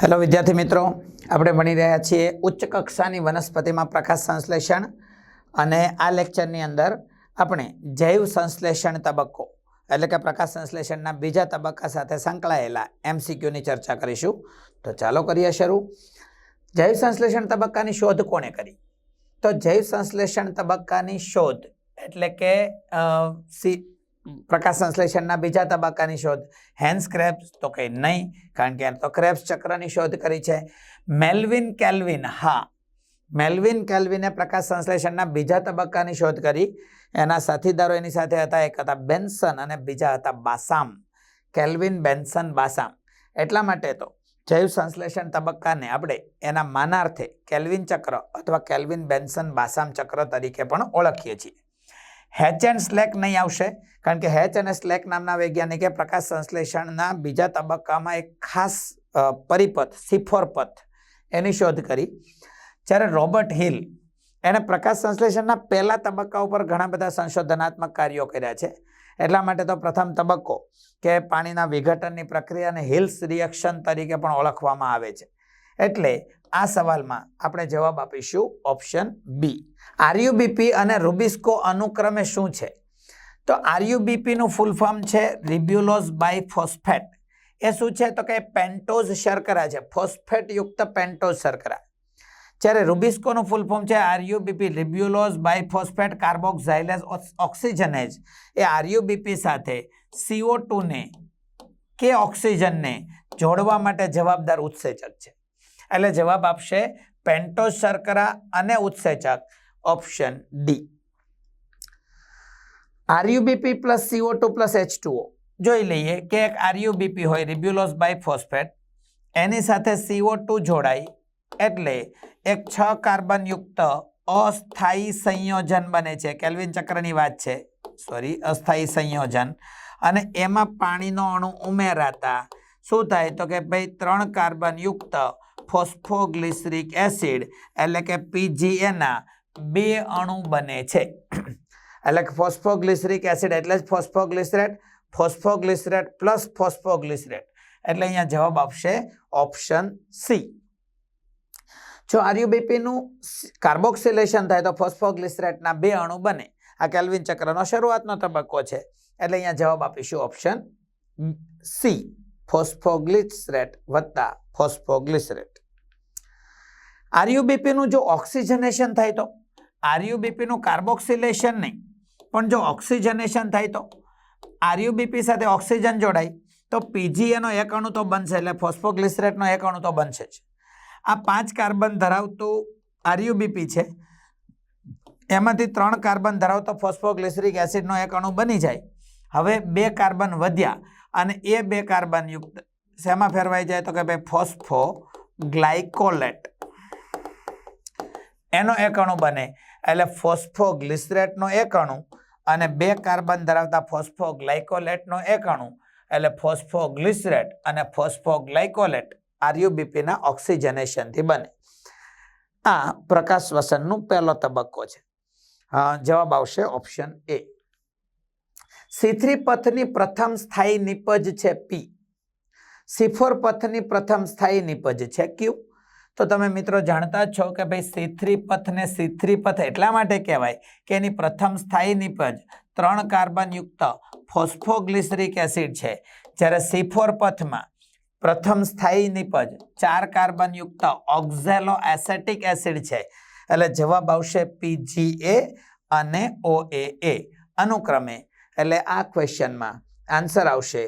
Hello વિદ્યાર્થી મિત્રો, આપણે ભણી રહ્યા છીએ ઉચ્ચ કક્ષાની વનસ્પતિમાં પ્રકાશ સંશ્લેષણ અને આ લેક્ચરની અંદર આપણે જૈવ સંશ્લેષણ તબક્કો, એટલે કે પ્રકાશ સંશ્લેષણના બીજા તબક્કા સાથે સંકળાયેલા એમસીક્યુની ચર્ચા કરીશું. તો ચાલો કરીએ શરૂ. જૈવ સંશ્લેષણ તબક્કાની શોધ કોણે કરી? તો જૈવ સંશ્લેષણ તબક્કાની શોધ એટલે કે સી પ્રકાશ સંશ્લેષણના બીજા તબક્કાની શોધ. હેન્સ ક્રેબ્સ તો કંઈ નહીં, કારણ કે તો ક્રેબ્સ ચક્રની શોધ કરી છે. મેલ્વિન કેલ્વિન, હા. મેલ્વિન કેલ્વિને પ્રકાશ સંશ્લેષણના બીજા તબક્કાની શોધ કરી. એના સાથીદારો એની સાથે હતા. એક હતા બેન્સન અને બીજા હતા બાસામ. કેલ્વિન બેન્સન બાસામ. એટલા માટે તો જૈવ સંશ્લેષણ તબક્કાને આપણે એના માનાર્થે કેલ્વિન ચક્ર અથવા કેલ્વિન બેન્સન બાસામ ચક્ર તરીકે પણ ઓળખીએ છીએ. હેચ એન્ડ સ્લેક નહીં આવશે, કારણ કે હેચ અને સ્લેક નામના વૈજ્ઞાનિકે પ્રકાશ સંશ્લેષણના બીજા તબક્કામાં એક ખાસ પરિપથ પરિપથ સિફોરપથ એની શોધ કરી. જ્યારે રોબર્ટ હિલ એણે પ્રકાશ સંશ્લેષણના પહેલા તબક્કા ઉપર ઘણા બધા સંશોધનાત્મક કાર્યો કર્યા છે. એટલા માટે તો પ્રથમ તબક્કો, કે પાણીના વિઘટનની પ્રક્રિયાને હિલ્સ રિએક્શન તરીકે પણ ઓળખવામાં આવે છે. એટલે આ સવાલમાં આપણે જવાબ આપીશું ઓપ્શન બી. આરયુબીપી અને રૂબિસ્કો અનુક્રમે શું છે? તો આરયુબીપીનું ફૂલ ફોર્મ છે રિબ્યુલોઝ બાય ફોસ્ફેટ એ શું છે? તો કે પેન્ટોઝ શર્કરા છે. ફોસ્ફેટ યુક્ત પેન્ટોઝ શર્કરા. જ્યારે રૂબિસ્કોનું ફૂલ ફોર્મ છે R U B P ribulose bi phosphate carboxylase oxygenase એ આરયુબીપી સાથે સીઓ ટુને કે ઓક્સિજનને જોડવા માટે જવાબદાર ઉત્સેચક છે. એટલે જવાબ આપશે પેન્ટોઝ શર્કરા અને ઉત્સેચક. Option D. RuBP plus CO two plus H two O જોઈ લઈએ કે એક આરયુબીપી હોય રિબ્યુલોસ બાય ફોસ્ફેટ, એની સાથે સીઓ ટુ જોડાય એટલે એક છ કાર્બનયુક્ત અસ્થાયી સંયોજન બને છે. કેલ્વિન ચક્રની વાત છે. સોરી અસ્થાયી સંયોજન. અને એમાં પાણીનો અણુ ઉમેરાતા. શું થાય તો કે ભાઈ ત્રણ કાર્બનયુક્ત યુક્ત ફોસ્ફોગ્લિસરિક એસિડ એટલે કે પીજીએના બે અણુ બને છે. એટલે કે ફોસ્ફોગ્લિસરિક એસિડ એટલે જ ફોસ્ફોગ્લિસરેટ ફોસ્ફોગ્લિસરેટ પ્લસ ફોસ્ફોગ્લિસરેટ. એટલે અહીંયા જવાબ આપશે ઓપ્શન સી. જો આરયુબીપીનું કાર્બોક્સિલેશન થાય તો ફોસ્ફોગ્લિસરેટના બે અણુ બને. આ કેલ્વિન ચક્રનો શરૂઆતનો તબક્કો છે. એટલે અહીંયા જવાબ આપીશું ઓપ્શન સી. ફોસ્ફોગ્લિસરેટ વત્તા ફોસ્ફોગ્લિસરેટ. આરયુબીપીનું જો ઓક્સિજનેશન થાય તો? આરયુબીપીનું કાર્બોક્સિલેશન નહીં, પણ જો ઓક્સિજનેશન થાય તો? આરયુબીપી સાથે ઓક્સિજન જોડાય, તો પીજીએનો એક અણુ તો બનશે એટલે ફોસ્ફોગ્લિસરેટનો એક અણુ તો બનશે જ. આ પાંચ કાર્બન ધરાવતું આરયુબીપી છે, એમાંથી ત્રણ કાર્બન ધરાવતો ફોસ્ફોગ્લિસરિક એસિડનો એક અણુ બની જાય. હવે બે કાર્બન વધ્યા અને એ બે કાર્બન યુક્ત, શેમાં ફેરવાઈ જાય તો કે ભાઈ ફોસ્ફો ગ્લાયકોલેટ એનો એક અણુ બને. એટલે ફોસ્ફોગ્લિસરેટનો એક અણુ અને બે કાર્બન ધરાવતા ફોસ્ફોગ્લાઇકોલેટનો એક અણુ. એટલે ફોસ્ફોગ્લિસરેટ અને ફોસ્ફોગ્લાઇકોલેટ આરયુબીપીના ઓક્સિજનેશનથી બને. આ પ્રકાશ શ્વસનનું પહેલો તબક્કો છે. જવાબ આવશે ઓપ્શન એ. સિથ્રી પથની પ્રથમ સ્થાયી નિપજ છે પી. સિફોર પથની પ્રથમ સ્થાયી નિપજ છે ક્યુ? તો તમે મિત્રો જાણતા જ છો કે ભાઈ સિથ્રી પથને સિથ્રી પથ એટલા માટે કહેવાય કે એની પ્રથમ સ્થાયી નિપજ ત્રણ કાર્બનયુક્ત ફોસ્ફોગ્લિસરિક એસિડ છે. જ્યારે સીફોર પથમાં પ્રથમ સ્થાયી નિપજ ચાર કાર્બનયુક્ત ઓક્ઝેલો એસેટિક એસિડ છે. એટલે જવાબ આવશે પીજીએ અને ઓએએ અનુક્રમે. એટલે આ ક્વેશ્ચનમાં આન્સર આવશે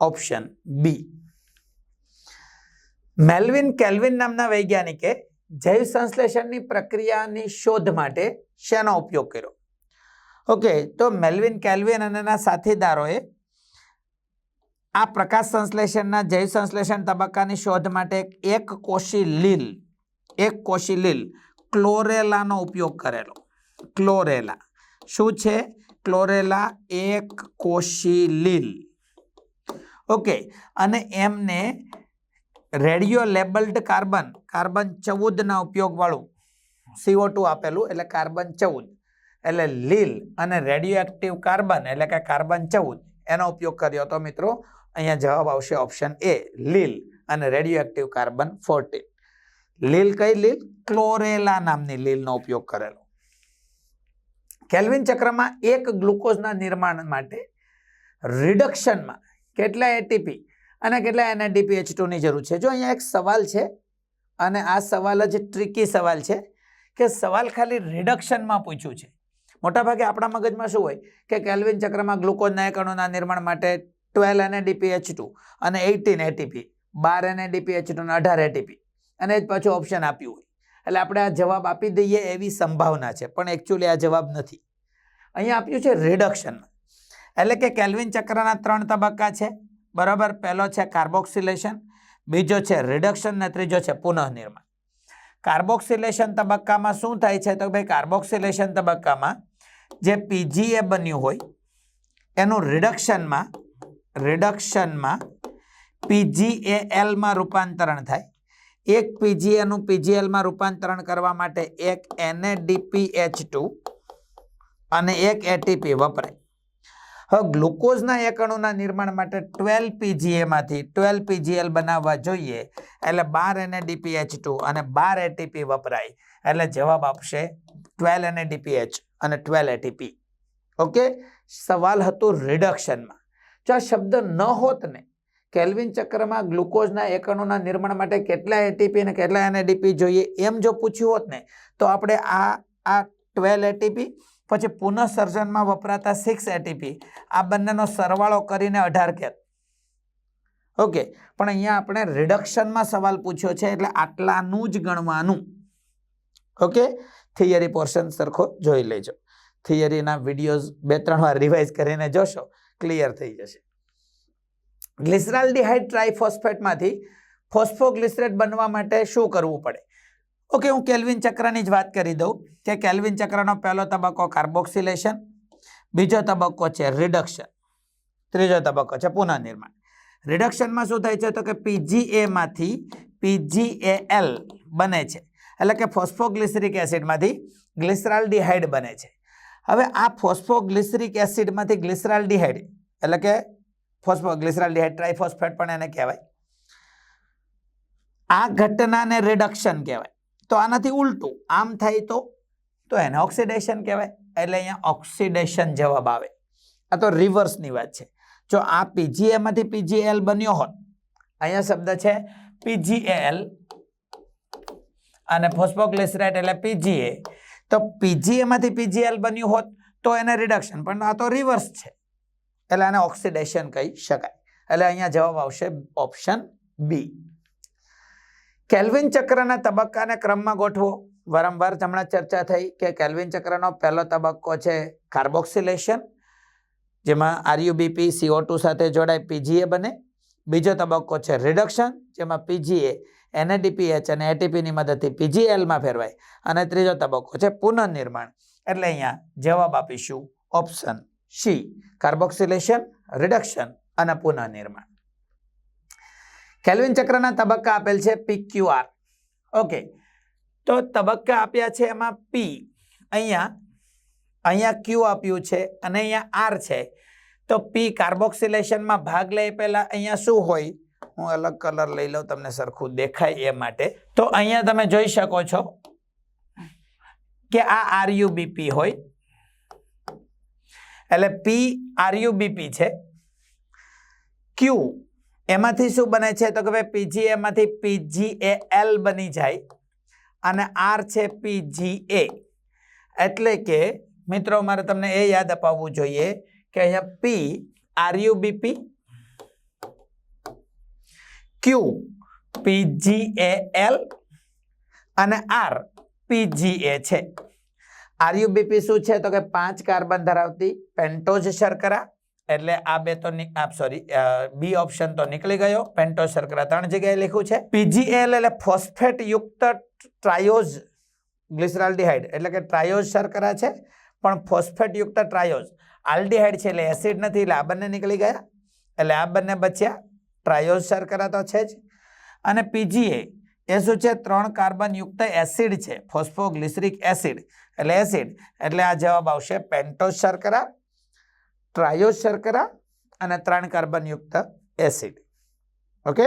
ઓપ્શન બી મેલ્વિન કેલ્વિન નામના વૈજ્ઞાનિકે જૈવ સંશ્લેષણની પ્રક્રિયાની શોધ માટે શેનો ઉપયોગ કર્યો? ઓકે, તો મેલ્વિન કેલ્વિન અને એના સાથીદારોએ આ પ્રકાશ સંશ્લેષણના જૈવ સંશ્લેષણ તબક્કાની શોધ માટે એક કોશી લીલ, એક કોશી લીલ, ક્લોરેલાનો ઉપયોગ કરેલો. ક્લોરેલા. શું છે? ક્લોરેલા એક કોશી લીલ. ઓકે, અને એમને રેડિયો લેબલ્ડ કાર્બન કાર્બન ચૌદના ઉપયોગવાળું સીઓ ટુ આપેલું, એટલે કાર્બન ચૌદ. એટલે લીલ અને રેડિયો એક્ટિવ કાર્બન, એટલે કે કાર્બન ચૌદ, એનો ઉપયોગ કર્યો હતો મિત્રો. અહીંયા જવાબ આવશે ઓપ્શન એ, લીલ અને રેડિયો એક્ટિવ કાર્બન ફોર્ટીન લીલ કઈ લીલ? ક્લોરેલા નામની લીલનો ઉપયોગ કરેલો. કેલ્વિન ચક્રમાં એક ગ્લુકોઝના નિર્માણ માટે રિડક્શનમાં કેટલા એટીપી અને કેટલા એને ડીપીએચ ટુની જરૂર છે? જો અહીંયા એક સવાલ છે, અને આ સવાલ જ ટ્રિકી સવાલ છે, કે સવાલ ખાલી રિડક્શનમાં પૂછ્યું છે. મોટાભાગે આપણા મગજમાં શું હોય કે કેલ્વિન ચક્રમાં ગ્લુકોઝના એક નિર્માણ માટે ટ્વેલ્વ એને ડીપીએચ ટુ અને એઇટીન એટીપી બાર એને ડીપીએચ ટુ અને અઢાર એટીપી અને જ પાછું ઓપ્શન આપ્યું હોય. એટલે આપણે આ જવાબ આપી દઈએ એવી સંભાવના છે, પણ એકચ્યુઅલી આ જવાબ નથી. અહીંયા આપ્યું છે રિડક્શનમાં એટલે કે કેલ્વિન ચક્રના ત્રણ તબક્કા છે બરાબર? પહેલો છે કાર્બોક્સિલેશન, બીજો છે રિડક્શન ને ત્રીજો છે પુનઃનિર્માણ. કાર્બોક્સિલેશન તબક્કામાં શું થાય છે? તો ભાઈ કાર્બોક્સિલેશન તબક્કામાં જે પીજીએ બન્યું હોય, એનું રિડક્શનમાં રિડક્શનમાં પીજીએએલમાં રૂપાંતરણ થાય. એક પીજીએનું પીજીએલમાં રૂપાંતરણ કરવા માટે એક એનએડીપીએચ ટુ અને એક એટીપી વપરાય. હવે ગ્લુકોઝના એકણોના નિર્માણ માટે ટ્વેલ્વ પીજીએમાંથી ટ્વેલ્વ પીજીએલ બનાવવા જોઈએ. એટલે બાર એનએડીપીએચ ટુ અને બાર એટીપી વપરાય. એટલે જવાબ આપશે ટ્વેલ્વ એનએડીપીએચ અને ટ્વેલ્વ એટીપી. ઓકે? સવાલ હતો રિડક્શનમાં. જો આ શબ્દ ન હોત ને, કેલ્વિન ચક્રમાં ગ્લુકોઝના એકણોના નિર્માણ માટે કેટલા એટીપી અને કેટલા એનએડીપી જોઈએ એમ જો પૂછ્યું હોત ને, તો આપણે આ આ ટ્વેલ્વ એટીપી પછી પુનઃસર્જનમાં વપરાતા સિક્સ એટીપી આ બંનેનો સરવાળો કરીને અઢાર કેત ઓકે, પણ અહીંયા આપણે રિડક્શનમાં સવાલ પૂછ્યો છે, એટલે આટલાનું જ ગણવાનું. ઓકે થિયરી પોર્શન સરખો જોઈ લેજો. થિયરીના વિડીયોઝ બે, ત્રણ વાર રિવાઇઝ કરીને જોશો ક્લિયર થઈ જશે. ગ્લિસરાલ્ડિહાઇડ ટ્રાઇફોસ્ફેટમાંથી ફોસ્ફોગ્લિસરેટ બનવા માટે શું કરવું પડે? ઓકે હું કેલ્વિન ચક્રની જ વાત કરી દઉં કે કેલ્વિન ચક્રનો પહેલો તબક્કો કાર્બોક્સિલેશન, બીજો તબક્કો છે રિડક્શન ત્રીજો તબક્કો છે પુનઃનિર્માણ રિડક્શનમાં શું થાય છે તો કે પીજીએમાંથી પીજીએએલ બને છે. એટલે કે ફોસ્ફોગ્લિસરિક એસિડમાંથી ગ્લિસરાલ્ડિહાઇડ બને છે. હવે આ ફોસ્ફોગ્લિસરિક એસિડમાંથી ગ્લિસરાલ્ડિહાઇડ, એટલે કે ફોસ્ફોગ્લિસરાલ્ડિહાઇડ, ટ્રાઇફોસ્ફેટ પણ એને કહેવાય. આ ઘટનાને રિડક્શન કહેવાય. તો આનાથી ઉલટું, આમ થાય તો તો એને ઓક્સિડેશન કહેવાય. એટલે અહીંયા ઓક્સિડેશન જવાબ આવે. આ તો રિવર્સની વાત છે. જો આ પીજીએમાંથી પીજીએલ બન્યો હોત, અહીંયા શબ્દ છે પીજીએલ અને ફોસ્ફોગ્લિસરાઇડ એટલે પીજીએ તો પીજીએમાંથી પીજીએલ બન્યું હોત, તો એને રિડક્શન પણ આ તો રિવર્સ છે. એટલે આને ઓક્સિડેશન કહી શકાય. એટલે અહીંયા જવાબ આવશે ઓપ્શન બી કેલ્વિન ચક્રના તબક્કાને ક્રમમાં ગોઠવો. વારંવાર હમણાં ચર્ચા થઈ કે કેલ્વિન ચક્રનો પહેલો તબક્કો છે કાર્બોક્સિલેશન, જેમાં આરયુબીપી સીઓ ટુ સાથે જોડાય પીજીએ બને. બીજો તબક્કો છે રિડક્શન, જેમાં પીજીએ એનએડીપીએચ અને એટીપીની મદદથી પીજીએલમાં ફેરવાય. અને ત્રીજો તબક્કો છે પુનઃનિર્માણ એટલે અહીંયા જવાબ આપીશું ઓપ્શન સી કાર્બોક્સિલેશન, રિડક્શન અને પુનઃનિર્માણ કેલ્વિન ચક્રના તબક્કા આપેલ છે પી ક્યુ આર. ઓકે. તો તબક્કા આપ્યા છે એમાં પી અહીંયા અહીંયા ક્યુ આપ્યું છે અને અહીંયા આર છે. તો પી કાર્બોક્સિલેશનમાં ભાગ લે પહેલા અહીંયા શું હોય? હું અલગ કલર લઈ લઉં, તમને સરખું દેખાય એ માટે. તો અહીંયા તમે જોઈ શકો છો કે આ આરયુબીપી હોય. એટલે પી આરયુબીપી છે. ક્યુ એમાંથી શું બને છે? તો કે ભાઈ પીજી એમાંથી પીજીએ એલ બની જાય અને આર છે પીજીએ એટલે કે મિત્રો, મારે તમને એ યાદ અપાવવું જોઈએ કે અહીંયા P RuBP Q PGA L અને આર પીજીએ છે. આરયુબીપી શું છે? તો કે પાંચ કાર્બન ધરાવતી પેન્ટોઝ શર્કરા એટલે આ બે તો સોરી બી ઓપ્શન તો નીકળી ગયો. પેન્ટો શર્કરા ત્રણ જગ્યાએ લખ્યું છે. પીજીએલ એટલે ફોસ્ફેટ યુક્ત ટ્રાયોઝ ગ્લિસરાલ્ડિહાઇડ એટલે કે ટ્રાયોઝ શર્કરા છે, પણ ફોસ્ફેટ યુક્ત ટ્રાયોઝ આલ્ડિહાઇડ છે એટલે એસિડ નથી, એટલે આ બંને નીકળી ગયા. એટલે આ બંને બચ્યા. ટ્રાયોઝ શર્કરા તો છે જ. અને પીજીએ એ શું છે? ત્રણ કાર્બન યુક્ત એસિડ છે. ફોસ્ફોગ્લિસરિક એસિડ એટલે એસિડ એટલે આ જવાબ આવશે પેન્ટોઝ શર્કરા ટ્રાયોઝ શર્કરા અને ત્રણ કાર્બન યુક્ત acid. Okay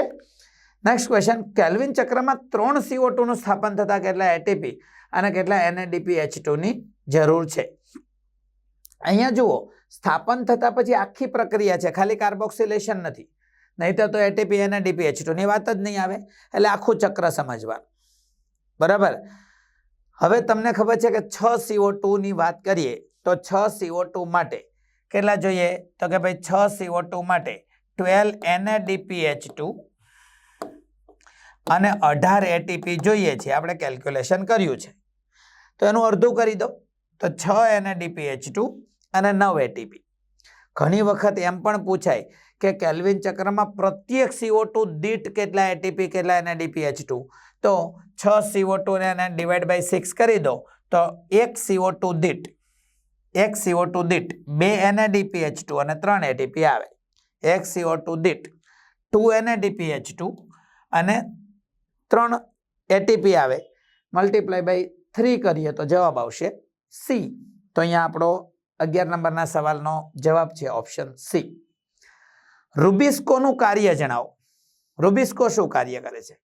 next question Calvin ચક્રમાં ત્રણ સીઓ ટુનું સ્થાપન થતાં કેટલા એટીપી અને કેટલા એનએડીપી એચ ટુની જરૂર છે? અહીંયા જુઓ. સ્થાપન થતાં પછી આખી પ્રક્રિયા છે. ખાલી કાર્બોક્સિલેશન નથી. નહીં તો એટીપી એનએડીપી એચ ટુની વાત જ નહીં આવે. એટલે આખું ચક્ર સમજવાનું. બરાબર? હવે તમને ખબર છે કે છ સીઓ ટુની વાત કરીએ તો છ સીઓ ટુ માટે કેટલા જોઈએ? તો કે ભાઈ છ સીઓ ટુ માટે ટ્વેલ્વ એનએડીપીએચ ટુ અને અઢાર એટીપી જોઈએ છે. આપણે કેલ્ક્યુલેશન કર્યું છે. તો એનું અડધું કરી દો. તો છ એનએડીપીએચ ટુ અને નવ એટીપી ઘણી વખત એમ પણ પૂછાય કે કેલ્વિન ચક્રમાં પ્રત્યેક સીઓ ટુ દીઠ કેટલા એટીપી કેટલા એનએડીપીએચ ટુ તો છ સીઓ ટુ એને ડિવાઈડ બાય સિક્સ કરી દો. તો એક સીઓ ટુ દીઠ એક સીઓ ટુ દીઠ બે એનએડીપીએચ ટુ અને ત્રણ એટીપી આવે. એક સીઓ ટુ દીઠ ટુ એનએડીપીએચ ટુ અને ત્રણ એટીપી આવે. મલ્ટીપ્લાય બાય થ્રી કરીએ તો જવાબ આવશે સી તો અહીંયા આપણો અગિયાર નંબરના સવાલનો જવાબ છે ઓપ્શન સી રૂબિસ્કોનું કાર્ય જણાવો. રૂબિસ્કો શું કાર્ય કરે છે?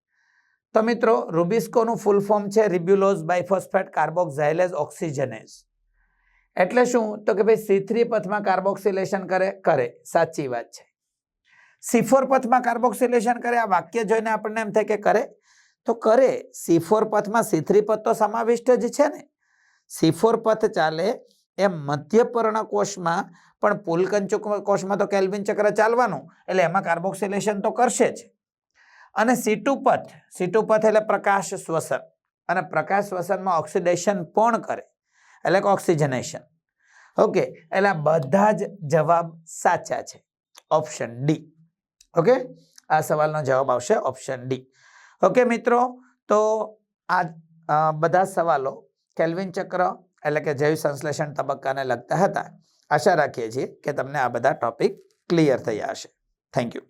તો મિત્રો રૂબિસ્કોનું ફૂલ ફોર્મ છે રિબ્યુલોઝ બાયફોસ્ફેટ કાર્બોક્ઝાઇલેઝ ઓક્સિજનેઝ એટલે શું? તો કે ભાઈ સી થ્રી પથમાં કાર્બોક્સિલેશન કરે કરે. સાચી વાત છે. સી પથમાં કાર્બોક્સિલેશન કરે, આ વાક્ય જોઈને આપણને એમ થાય કે કરે. તો કરે. સી ફોર પથમાં સી થ્રી પથ તો સમાવિષ્ટ જ છે ને. સી ફોર પથ ચાલે એમ મધ્યપર્ણ કોષમાં, પણ પુલકંચુ કોષમાં તો કેલ્વિન ચક્ર ચાલવાનું. એટલે એમાં કાર્બોક્સિલેશન તો કરશે જ. અને સીટુ પથ સીટુ પથ એટલે પ્રકાશ શ્વસન. અને પ્રકાશ શ્વસનમાં ઓક્સિડેશન પણ કરે. એટલે કે ઓક્સિજનેશન ઓકે એટલે બધા જ જવાબ સાચા છે. ઓપ્શન ડી ઓકે આ સવાલનો જવાબ આવશે ઓપ્શન ડી ઓકે મિત્રો, તો આ બધા સવાલો કેલ્વિન ચક્ર એટલે કે જૈવ સંશ્લેષણ તબક્કાને લગતા હતા. આશા રાખીએ છીએ કે તમને આ બધા ટોપિક ક્લિયર થયા હશે. Thank you